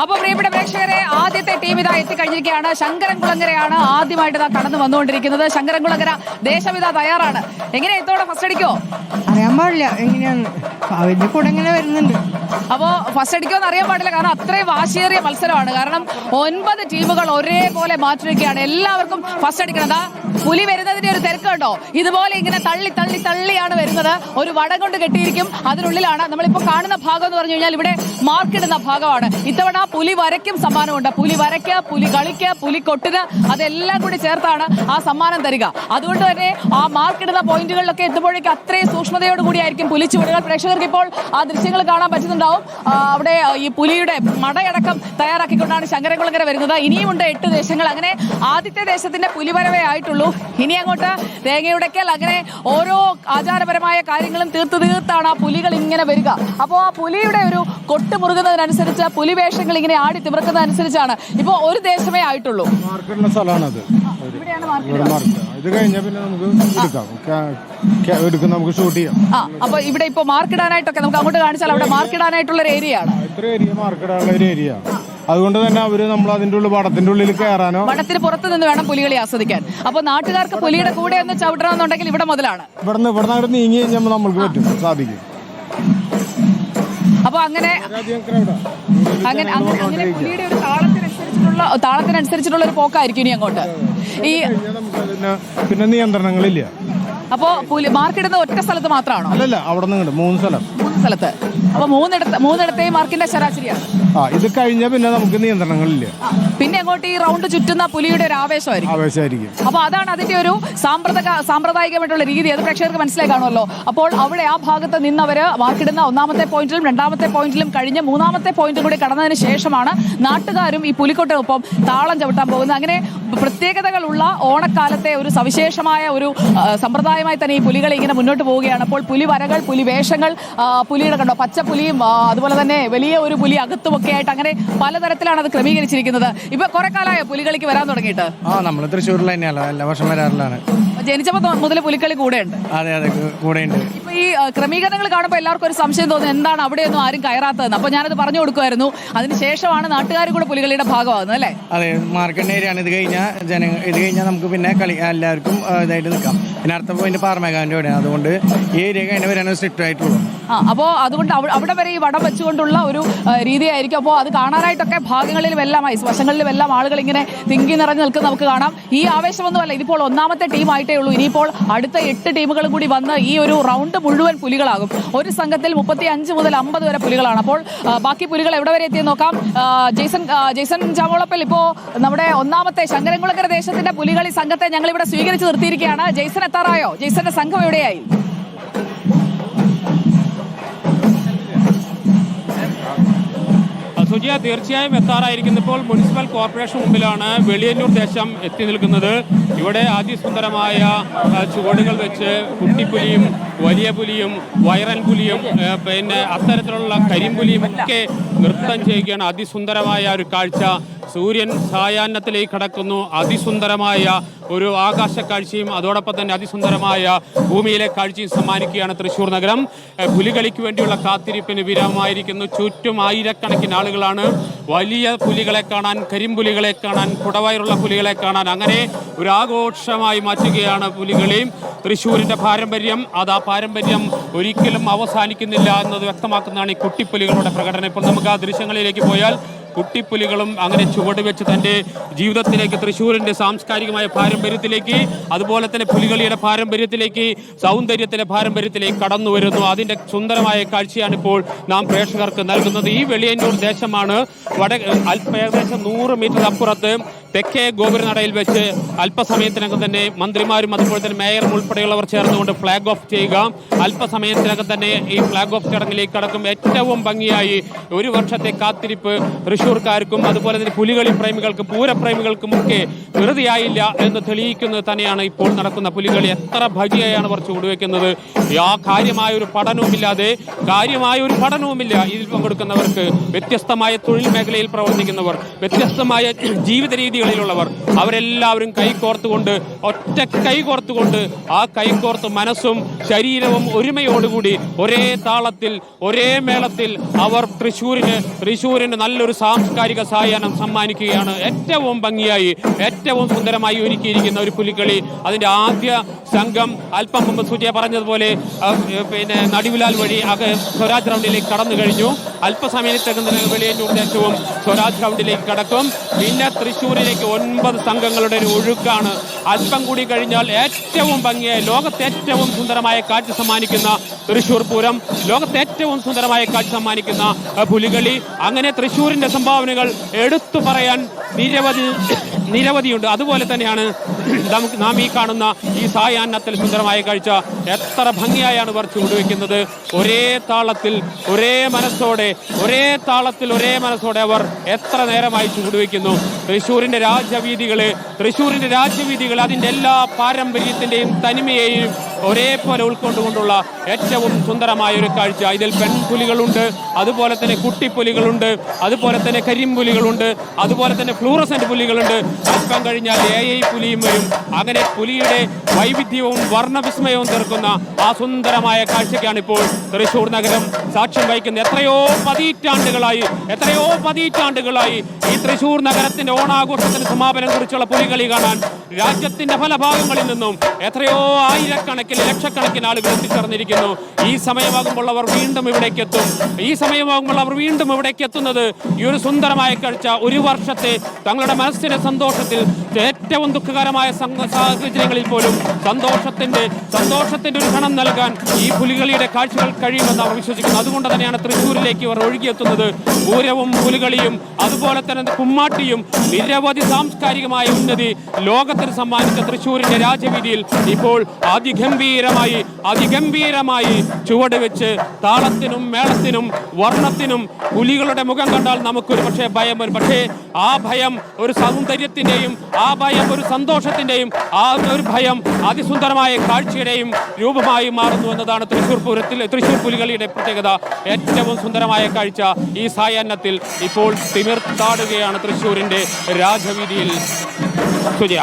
അപ്പൊ പ്രിയപ്പെട്ട പ്രേക്ഷകരെ ആദ്യത്തെ ടീം ഇതാ എത്തിക്കഴിഞ്ഞിരിക്കുകയാണ്. ശങ്കരൻകുളങ്ങരയാണ് ആദ്യമായിട്ട് ഇതാ കടന്നു വന്നുകൊണ്ടിരിക്കുന്നത്. ശങ്കരൻകുളങ്ങര ദേശം ഇതാ തയ്യാറാണ്. എങ്ങനെ എത്തോടെ ഫസ്റ്റ് അടിക്കോ? അറിയാൻ പാടില്ല. എങ്ങനെയാണ് കൂടെ എങ്ങനെ വരുന്നുണ്ട്. അപ്പോ ഫസ്റ്റ് അടിക്കുമെന്ന് അറിയാൻ പാടില്ല കാരണം അത്രയും വാശിയേറിയ മത്സരമാണ്. കാരണം ഒൻപത് ടീമുകൾ ഒരേപോലെ മാറ്റിവെക്കുകയാണ് എല്ലാവർക്കും ഫസ്റ്റ് അടിക്കണം. ദാ പുലി വരുന്നതിന്റെ ഒരു തിരക്ക് കണ്ടോ ഇതുപോലെ ഇങ്ങനെ തള്ളി തള്ളി തള്ളിയാണ് വരുന്നത്. ഒരു വടം കൊണ്ട് കെട്ടിയിരിക്കും. അതിനുള്ളിലാണ്. നമ്മളിപ്പോ കാണുന്ന ഭാഗം എന്ന് പറഞ്ഞു കഴിഞ്ഞാൽ ഇവിടെ മാർക്കിടുന്ന ഭാഗമാണ്. ഇത്തവണ പുലി വരയ്ക്കും സമ്മാനമുണ്ട്. പുലി വരയ്ക്ക് പുലി കളിക്ക് പുലി കൊട്ടിന് അതെല്ലാം കൂടി ചേർത്താണ് ആ സമ്മാനം തരിക. അതുകൊണ്ട് തന്നെ ആ മാർക്കിടുന്ന പോയിന്റുകളിലൊക്കെ എത്തുമ്പോഴേക്കും അത്രയും സൂക്ഷ്മതയോട് കൂടിയായിരിക്കും പുലിച്ചുവടുകൾ. പ്രേക്ഷകർക്ക് ഇപ്പോൾ ആ ദൃശ്യങ്ങൾ കാണാൻ പറ്റുന്നുണ്ടാവും ആ, അവിടെ ഈ പുലിയുടെ മടയടക്കം തയ്യാറാക്കിക്കൊണ്ടാണ് ശങ്കരകുളങ്ങര വരുന്നത്. ഇനിയുമുണ്ട് എട്ട് ദേശങ്ങൾ. അങ്ങനെ ആദ്യത്തെ ദേശത്തിന്റെ പുലിവരവേ ആയിട്ടുള്ളൂ. ഇനി അങ്ങോട്ട് രേഖയുടെക്കൽ അങ്ങനെ ഓരോ ആചാരപരമായ കാര്യങ്ങളും തീർത്ത് തീർത്താണ് ആ പുലികൾ ഇങ്ങനെ വരിക. അപ്പോൾ ആ പുലിയുടെ ഒരു കൊട്ട് മുറുകുന്നതിനനുസരിച്ച് പുലിവേഷങ്ങൾ ഇങ്ങനെ ആടി തിമിർക്കുന്നതനുസരിച്ചാണ് ഇപ്പോൾ ഒരു ദേശമേ ആയിട്ടുള്ളൂ. സ്ഥലമാണത്. ഇവിടെ ഇത് കഴിഞ്ഞാൽ പിന്നെ നമുക്ക് എടുക്കാം. നമുക്ക് ഷൂട്ട് ചെയ്യാം. ആ അപ്പൊ ഇവിടെ ഇപ്പൊ മാർക്കിടാനായിട്ടൊക്കെ നമുക്ക് അങ്ങോട്ട് കാണിച്ചാൽ അവിടെ മാർക്കിടാനായിട്ടുള്ള ഒരു ഏരിയ ആണ്. ഇത്ര ഏരിയ ഒരു ഏരിയ അതുകൊണ്ട് തന്നെ അവർ നമ്മൾ അതിന്റെ ഉള്ളിൽ പടത്തിന്റെ ഉള്ളിൽ കയറാനോ വടത്തിന് പുറത്ത് നിന്ന് വേണം പുലികളി ആസ്വദിക്കാൻ. അപ്പൊ നാട്ടുകാർക്ക് പുലിയുടെ കൂടെ ഒന്ന് ചവിട്ടണമെന്നുണ്ടെങ്കിൽ ഇവിടെ മുതലാണ്. ഇവിടുന്ന് ഇവിടുന്ന് അങ്ങോട്ട് നീങ്ങി കഴിഞ്ഞാൽ നമ്മൾക്ക് പറ്റും. സാധിക്കും. അപ്പൊ. അങ്ങനെ അങ്ങനെ അങ്ങനെ പുലിയുടെ ഒരു താളത്തിനനുസരിച്ചിട്ടുള്ള താളത്തിനനുസരിച്ചിട്ടുള്ള ഒരു പോക്കായിരിക്കും ഇനി അങ്ങോട്ട്. ഈ പിന്നെ നിയന്ത്രണങ്ങളില്ല. അപ്പോ പുലി മാർക്കിടുന്ന ഒറ്റ സ്ഥലത്ത് മാത്രമാണോ? അല്ലല്ല അവിടെ നിന്ന് മൂന്ന് സ്ഥലം. മൂന്ന് സ്ഥലത്ത്. അപ്പൊ മൂന്നിടത്ത് മൂന്നിടത്തെയും മാർക്കിന്റെ ശരാശരിയാണ്. ആ ഇത് കഴിഞ്ഞാൽ പിന്നെ നമുക്ക് നിയന്ത്രണങ്ങളില്ല. പിന്നെ അങ്ങോട്ട് ഈ റൗണ്ട് ചുറ്റുന്ന പുലിയുടെ ഒരു ആവേശമായിരിക്കും. ആവേശമായിരിക്കും. അപ്പൊ അതാണ് അതിന്റെ ഒരു സാമ്പ്രദായ സാമ്പ്രദായികമായിട്ടുള്ള രീതി. അത് പ്രേക്ഷകർക്ക് മനസ്സിലായി കാണുമല്ലോ. അപ്പോൾ അവിടെ ആ ഭാഗത്ത് നിന്നവര് വാക്കിടുന്ന ഒന്നാമത്തെ പോയിന്റിലും രണ്ടാമത്തെ പോയിന്റിലും കഴിഞ്ഞ് മൂന്നാമത്തെ പോയിന്റും കൂടി കടന്നതിന് ശേഷമാണ് നാട്ടുകാരും ഈ പുലിക്കൊട്ടിനൊപ്പം താളം ചവിട്ടാൻ പോകുന്നത്. അങ്ങനെ പ്രത്യേകതകളുള്ള ഓണക്കാലത്തെ ഒരു സവിശേഷമായ ഒരു സമ്പ്രദായമായി തന്നെ ഈ പുലികൾ ഇങ്ങനെ മുന്നോട്ട് പോവുകയാണ്. അപ്പോൾ പുലി വരകൾ പുലി വേഷങ്ങൾ പുലിയുടെ കണ്ടോ പച്ചപ്പുലിയും പുലിയും അതുപോലെ തന്നെ വലിയ ഒരു പുലി അകത്തുമൊക്കെ ആയിട്ട് അങ്ങനെ പലതരത്തിലാണ് അത് ക്രമീകരിച്ചിരിക്കുന്നത്. ഇപ്പൊ കുറെ കാലമായോ പുലികളിക്ക് വരാൻ തുടങ്ങിയിട്ട്? ആ നമ്മൾ തൃശ്ശൂരിൽ തന്നെയല്ല എല്ലാ വർഷം വരാറുള്ളതാണ്. ജനിച്ചപ്പോ മുതൽ പുലിക്കളി കൂടെയുണ്ട്. അതെ അതെ കൂടെയുണ്ട്. ഈ ക്രമീകരണങ്ങൾ കാണുമ്പോൾ എല്ലാവർക്കും ഒരു സംശയം തോന്നുന്നു എന്താണ് അവിടെയൊന്നും ആരും കയറാത്തതെന്ന്. അപ്പൊ ഞാനത് പറഞ്ഞു കൊടുക്കുമായിരുന്നു. അതിനുശേഷമാണ് നാട്ടുകാർ കൂടെ പുലികളിയുടെ ഭാഗമാകുന്നത് അല്ലേ? അതെ മാർക്കറ്റ് ഏരിയയാണ്. ഇത് കഴിഞ്ഞാൽ ജനങ്ങൾ ഇത് കഴിഞ്ഞാൽ നമുക്ക് പിന്നെ കളി എല്ലാവർക്കും ഇതായിട്ട് നിൽക്കാം. പിന്നെ അടുത്ത പോയിന്റ് പാറമേകാവിന്റെ അവിടെയാണ് അതുകൊണ്ട് ഈ ഏരിയ കഴിഞ്ഞ വരാനും സ്ട്രിക്റ്റ് ആയിട്ടുള്ളൂ. ആ അപ്പോൾ അതുകൊണ്ട് അവിടെ വരെ ഈ വടം വെച്ചുകൊണ്ടുള്ള ഒരു രീതിയായിരിക്കും. അപ്പോൾ അത് കാണാനായിട്ടൊക്കെ ഭാഗങ്ങളിലും ഐസ് വശങ്ങളിലും എല്ലാം ആളുകൾ ഇങ്ങനെ തിങ്ങി നിറഞ്ഞു നിൽക്കുന്ന നമുക്ക് കാണാം. ഈ ആവേശമൊന്നുമല്ല ഇതിപ്പോൾ ഒന്നാമത്തെ ടീമായിട്ടേ ഉള്ളൂ. ഇനിയിപ്പോൾ അടുത്ത എട്ട് ടീമുകളും കൂടി വന്ന് ഈ ഒരു റൗണ്ട് മുഴുവൻ പുലികളാകും. ഒരു സംഘത്തിൽ മുപ്പത്തി അഞ്ച് മുതൽ അമ്പത് വരെ പുലികളാണ്. അപ്പോൾ ബാക്കി പുലികൾ എവിടെ വരെ എത്തിയെന്ന് നോക്കാം. ജെയ്സൺ ജെയ്സൺ ചാമോളപ്പൽ ഇപ്പോൾ നമ്മുടെ ഒന്നാമത്തെ ശങ്കരൻകുളക്കര ദേശത്തിന്റെ പുലികളി സംഘത്തെ ഞങ്ങൾ ഇവിടെ സ്വീകരിച്ചു നിർത്തിയിരിക്കുകയാണ്. ജെയ്സൺ എത്താറായോ? ജെയ്സന്റെ സംഘം എവിടെയായി? സുജിയ തീർച്ചയായും എത്താറായിരിക്കുന്നു. ഇപ്പോൾ മുനിസിപ്പൽ കോർപ്പറേഷൻ മുമ്പിലാണ് വെളിയന്നൂർ ദേശം എത്തി നിൽക്കുന്നത്. ഇവിടെ അതിസുന്ദരമായ ചുവടുകൾ വെച്ച് കുട്ടിപ്പുലിയും വലിയ പുലിയും വൈറൻ പുലിയും പിന്നെ അത്തരത്തിലുള്ള കരിമ്പുലിയും ഒക്കെ നൃത്തം ചെയ്യുകയാണ്. അതിസുന്ദരമായ ഒരു കാഴ്ച സൂര്യൻ സായാഹ്നത്തിലേക്ക് കടക്കുന്നു. അതിസുന്ദരമായ ഒരു ആകാശ കാഴ്ചയും അതോടൊപ്പം തന്നെ അതിസുന്ദരമായ ഭൂമിയിലെ കാഴ്ചയും സമ്മാനിക്കുകയാണ് തൃശ്ശൂർ നഗരം. പുലികളിക്ക് വേണ്ടിയുള്ള കാത്തിരിപ്പിന് വിരാമമായിരിക്കുന്നു. ചുറ്റും ആയിരക്കണക്കിന് ആളുകളാണ്. വലിയ പുലികളെ കാണാൻ കരിമ്പുലികളെ കാണാൻ കുടവയറുള്ള പുലികളെ കാണാൻ അങ്ങനെ ഒരു ആഘോഷമായി മാറ്റുകയാണ് പുലികളെയും തൃശ്ശൂരിന്റെ പാരമ്പര്യം അത് ആ പാരമ്പര്യം ഒരിക്കലും അവസാനിക്കുന്നില്ല എന്നത് വ്യക്തമാക്കുന്നതാണ് ഈ കുട്ടിപ്പുലികളുടെ പ്രകടനം. ഇപ്പോൾ നമുക്ക് ആ ദൃശ്യങ്ങളിലേക്ക് പോയാൽ കുട്ടിപ്പുലികളും അങ്ങനെ ചുവട് വെച്ച് തന്റെ ജീവിതത്തിലേക്ക് തൃശ്ശൂരിന്റെ സാംസ്കാരികമായ പാരമ്പര്യത്തിലേക്ക് അതുപോലെ തന്നെ പുലികളിയുടെ പാരമ്പര്യത്തിലേക്ക് സൗന്ദര്യത്തിന്റെ പാരമ്പര്യത്തിലേക്ക് കടന്നു വരുന്നു. അതിന്റെ സുന്ദരമായ കാഴ്ചയാണ് ഇപ്പോൾ നാം പ്രേക്ഷകർക്ക് നൽകുന്നത്. ഈ വെളിയന്നൂർ ദേശമാണ് വട ഏകദേശം നൂറ് മീറ്റർ അപ്പുറത്ത് തെക്കേ ഗോപുരനടയിൽ വെച്ച് അല്പസമയത്തിനകം തന്നെ മന്ത്രിമാരും അതുപോലെ തന്നെ മേയറും ഉൾപ്പെടെയുള്ളവർ ചേർന്നുകൊണ്ട് ഫ്ലാഗ് ഓഫ് ചെയ്യുക. അല്പസമയത്തിനകം തന്നെ ഈ ഫ്ലാഗ് ഓഫ് ചടങ്ങിലേക്ക് കടക്കും. ഏറ്റവും ഭംഗിയായി ഒരു വർഷത്തെ കാത്തിരിപ്പ് തൃശ്ശൂർക്കാർക്കും അതുപോലെ തന്നെ പുലികളി പ്രേമികൾക്കും പൂരപ്രേമികൾക്കും ഒക്കെ വെറുതെയായില്ല എന്ന് തെളിയിക്കുന്നത് തന്നെയാണ് ഇപ്പോൾ നടക്കുന്ന പുലികളി. എത്ര ഭംഗിയായാണ് അവർ ചൂടുവെക്കുന്നത് ആ കാര്യമായ ഒരു പഠനവുമില്ലാതെ കാര്യമായ ഒരു പഠനവുമില്ല ഇതിൽ പങ്കെടുക്കുന്നവർക്ക്. വ്യത്യസ്തമായ തൊഴിൽ മേഖലയിൽ പ്രവർത്തിക്കുന്നവർ വ്യത്യസ്തമായ ജീവിത രീതി വേദികളിലുള്ളവർ അവരെല്ലാവരും കൈകോർത്തുകൊണ്ട് ഒറ്റ കൈകോർത്തുകൊണ്ട് ആ കൈകോർത്ത് മനസ്സും ശരീരവും ഒരുമയോടുകൂടി ഒരേ താളത്തിൽ ഒരേ മേളത്തിൽ അവർ തൃശ്ശൂരിന് തൃശ്ശൂരിന് നല്ലൊരു സാംസ്കാരിക സായാഹ്നം സമ്മാനിക്കുകയാണ്. ഏറ്റവും ഭംഗിയായി ഏറ്റവും സുന്ദരമായി ഒരുക്കിയിരിക്കുന്ന ഒരു പുലിക്കളി. അതിന്റെ ആദ്യ സംഘം അല്പം മുമ്പ് സൂചിയ പറഞ്ഞതുപോലെ പിന്നെ നടിവിലാൽ വഴി സ്വരാജ് റൗണ്ടിലേക്ക് കടന്നു കഴിഞ്ഞു. അല്പസമയത്തേക്ക് വെളിയന്നൂർ ദേശവും സ്വരാജ് റൗണ്ടിലേക്ക് കടക്കും. പിന്നെ തൃശ്ശൂരിലേക്ക് ഒൻപത് സംഘങ്ങളുടെ ഒരു ഒഴുക്കാണ് അല്പം കൂടി കഴിഞ്ഞാൽ ഏറ്റവും ഭംഗിയായ ലോകത്തെ ഏറ്റവും സുന്ദരമായ കാഴ്ച സമ്മാനിക്കുന്ന തൃശ്ശൂർ പൂരം ലോകത്തെ ഏറ്റവും സുന്ദരമായ കാഴ്ച സമ്മാനിക്കുന്ന പുലികളി. അങ്ങനെ തൃശ്ശൂരിന്റെ സംഭാവനകൾ എടുത്തു പറയാൻ നിരവധി നിരവധിയുണ്ട്. അതുപോലെ തന്നെയാണ് നമുക്ക് നാം ഈ കാണുന്ന ഈ സായാഹ്നത്തിൽ സുന്ദരമായ കാഴ്ച എത്ര ഭംഗിയായാണ് ഇവർ ചൂടുവെക്കുന്നത് ഒരേ താളത്തിൽ ഒരേ മനസ്സോടെ ഒരേ താളത്തിൽ ഒരേ മനസ്സോടെ അവർ എത്ര നേരമായി ചൂടുവെക്കുന്നു തൃശ്ശൂരിന്റെ രാജവീതികൾ തൃശ്ശൂരിന്റെ രാജവീതികൾ അതിന്റെ എല്ലാ പാരമ്പര്യത്തിന്റെയും തനിമയെയും ഒരേപോലെ ഉൾക്കൊണ്ടുകൊണ്ടുള്ള ഏറ്റവും സുന്ദരമായ ഒരു കാഴ്ച. ഇതിൽ പെൺപുലികളുണ്ട് അതുപോലെ തന്നെ കുട്ടിപ്പുലികളുണ്ട് അതുപോലെ തന്നെ കരിമ്പുലികളുണ്ട് അതുപോലെ തന്നെ ഫ്ലൂറസെന്റ് പുലികളുണ്ട്. അല്പം കഴിഞ്ഞാൽ എ ഐ പുലിയും വരും. അങ്ങനെ പുലിയുടെ വൈവിധ്യവും വർണവിസ്മയവും തീർക്കുന്ന ആ സുന്ദരമായ കാഴ്ചയ്ക്കാണ് ഇപ്പോൾ തൃശ്ശൂർ നഗരം സാക്ഷ്യം വഹിക്കുന്നത്. എത്രയോ പതിറ്റാണ്ടുകളായി എത്രയോ പതിറ്റാണ്ടുകളായി ഈ തൃശ്ശൂർ നഗരത്തിന്റെ ഓണാഘോഷത്തിന് സമാപനം കുറിച്ചുള്ള പുലികളി കാണാൻ രാജ്യത്തിന്റെ പല ഭാഗങ്ങളിൽ നിന്നും എത്രയോ ആയിരക്കണക്കിന് ലക്ഷക്കണക്കിന് ആളുകൾ എത്തിച്ചേർന്നിരിക്കുന്നു. ഈ സമയമാകുമ്പോൾ അവർ വീണ്ടും ഇവിടേക്ക് എത്തും. ഈ സമയമാകുമ്പോൾ അവർ വീണ്ടും ഇവിടേക്ക് എത്തുന്നത് ഈ ഒരു സുന്ദരമായ കാഴ്ച ഒരു വർഷത്തെ തങ്ങളുടെ മനസ്സിന്റെ സന്തോഷത്തിൽ ഏറ്റവും ദുഃഖകരമായ സാഹചര്യങ്ങളിൽ പോലും സന്തോഷത്തിന്റെ സന്തോഷത്തിന്റെ ഒരു ക്ഷണം നൽകാൻ ഈ പുലികളിയുടെ കാഴ്ചകൾ കഴിയുമെന്ന് അവർ വിശ്വസിക്കുന്നു. അതുകൊണ്ട് തന്നെയാണ് തൃശ്ശൂരിലേക്ക് ഇവർ ഒഴുകിയെത്തുന്നത്. പൂരവും പുലികളിയും അതുപോലെ തന്നെ കുമ്മാട്ടിയും നിരവധി സാംസ്കാരികമായ ഉന്നതി ലോകത്തിന് സമ്മാനിച്ച തൃശ്ശൂരിന്റെ രാജവീതിയിൽ ഇപ്പോൾ അതിഗംഭീരമായി അതിഗംഭീരമായി ചുവട് വെച്ച് താളത്തിനും മേളത്തിനും വർണത്തിനും പുലികളുടെ മുഖം കണ്ടാൽ നമുക്കൊരു പക്ഷേ ഭയം വരും. പക്ഷേ ആ ഭയം ഒരു സൗന്ദര്യത്തിന്റെയും ആ ഭയം ഒരു സന്തോഷത്തിന്റെയും ആ ഒരു ഭയം അതിസുന്ദരമായ കാഴ്ചയുടെയും രൂപമായി മാറുന്നു എന്നതാണ് തൃശ്ശൂർ പൂരത്തിൽ തൃശ്ശൂർ പുലികളിയുടെ പ്രത്യേകത. ഏറ്റവും സുന്ദരമായ കാഴ്ച ഈ സായാഹ്നത്തിൽ ഇപ്പോൾ തിമിർത്താടുകയാണ് തൃശ്ശൂരിന്റെ രാജവീതിയിൽ. സുജയ.